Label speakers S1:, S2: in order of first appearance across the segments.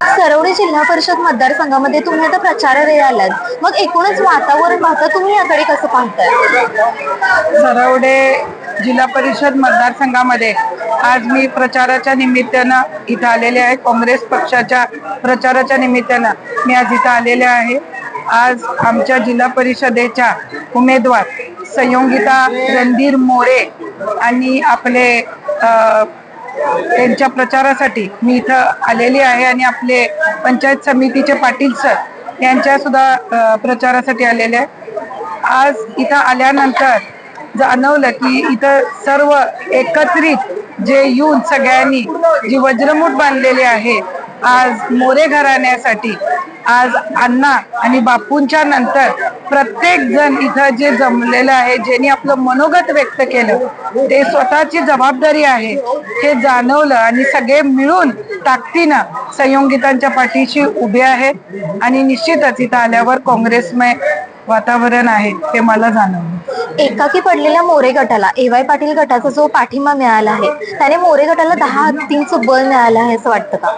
S1: सरवडी जिल्हा परिषद मतदारसंघामध्ये तुम्ही आता प्रचाराला आलात. मग एकूणच वातावरण पाहता तुम्ही याकडे कसं पाहताय?
S2: सरवडे जिल्हा परिषद मतदारसंघामध्ये आज मी प्रचाराच्या निमित्तानं इथं आलेले आहे. काँग्रेस पक्षाच्या प्रचाराच्या निमित्तानं मी आज इथं आलेले आहे. आज आमच्या जिल्हा परिषदेच्या उमेदवार संयोगिता रणधीर मोरे आणि आपले त्यांच्या प्रचारासाठी मी इथं आलेली आहे आणि आपले पंचायत समितीचे पाटील सर यांच्या सुद्धा प्रचारासाठी आलेले आहे आज इथं आल्यानंतर जाणवलं की इथं सर्व एकत्रित जे येऊन सगळ्यांनी जी वज्रमूठ बांधलेली आहे आज मोरे घराण्यासाठी आज अण्णा आणि बापूंच्या नंतर प्रत्येक जण इथं जे जमलेलं आहे ज्यांनी आपलं मनोगत व्यक्त केलं ते स्वतःची जबाबदारी आहे हे जाणवलं आणि सगळे मिळून ताकदीनं संयोगितांच्या पाठीशी उभे आहेत. आणि निश्चितच इथं आल्यावर काँग्रेसमय वातावरण आहे ते मला जाणवलं.
S1: एकाकी पडलेल्या मोरे गटाला एवाय पाटील गटाचा जो पाठिंबा मिळाला आहे त्याने मोरे गटाला दहा हत्तींचं बळ मिळालं आहे असं वाटतं का?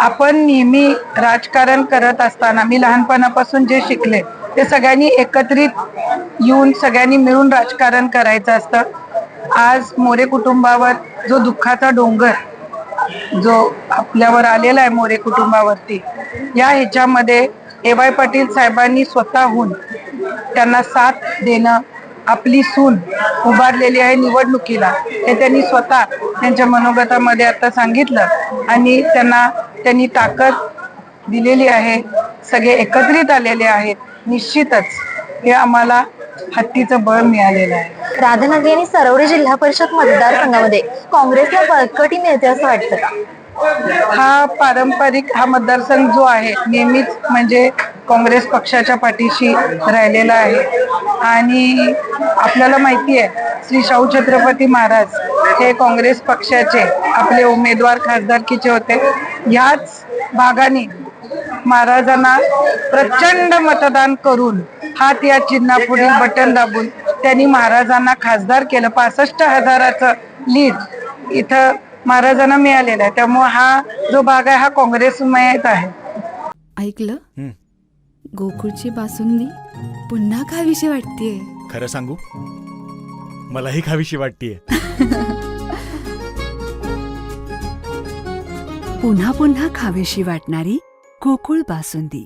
S2: आपण नेहमी राजकारण करत असताना मी लहानपणापासून जे शिकले ते सगळ्यांनी एकत्रित येऊन सगळ्यांनी मिळून राजकारण करायचं असतं. आज मोरे कुटुंबावर जो दुःखाचा डोंगर जो आपल्यावर आलेला आहे मोरे कुटुंबावरती या ह्याच्यामध्ये ए वाय पाटील साहेबांनी स्वतःहून त्यांना साथ देणं आपली सून उभारलेली आहे निवडणुकीला हे त्यांनी स्वतः त्यांच्या मनोगतामध्ये आता सांगितलं आणि त्यांना त्यांनी ताकद दिलेली आहे सगळे एकत्रित आलेले आहेत निश्चितच हे आम्हाला हत्तीचं बळ मिळालेलं आहे.
S1: राधानगरी आणि सरवडी जिल्हा परिषद मतदारसंघामध्ये काँग्रेसला बळकटी मिळते असं वाटतं का?
S2: हा पारंपरिक हा मतदारसंघ जो आहे नेहमीच म्हणजे काँग्रेस पक्षाच्या पाठीशी राहिलेला आहे. आणि आपल्याला माहिती आहे श्री शाहू छत्रपती महाराज हे काँग्रेस पक्षाचे आपले उमेदवार खासदारकीचे होते. ह्याच भागाने महाराजांना प्रचंड मतदान करून हात या चिन्हापुढील बटन दाबून त्यांनी महाराजांना खासदार केलं. पासष्ट हजाराचं लीड इथं महाराजांना मिळालेला आहे. त्यामुळे हा जो भाग आहे हा काँग्रेसमयच आहे.
S3: ऐकलं? गोकुळची बासुंदी? पुन्हा खावीशी वाटतेय.
S4: खरं सांगू? मलाही खावीशी वाटतीये.
S3: पुन्हा पुन्हा खावीशी वाटणारी गोकुळ बासुंदी.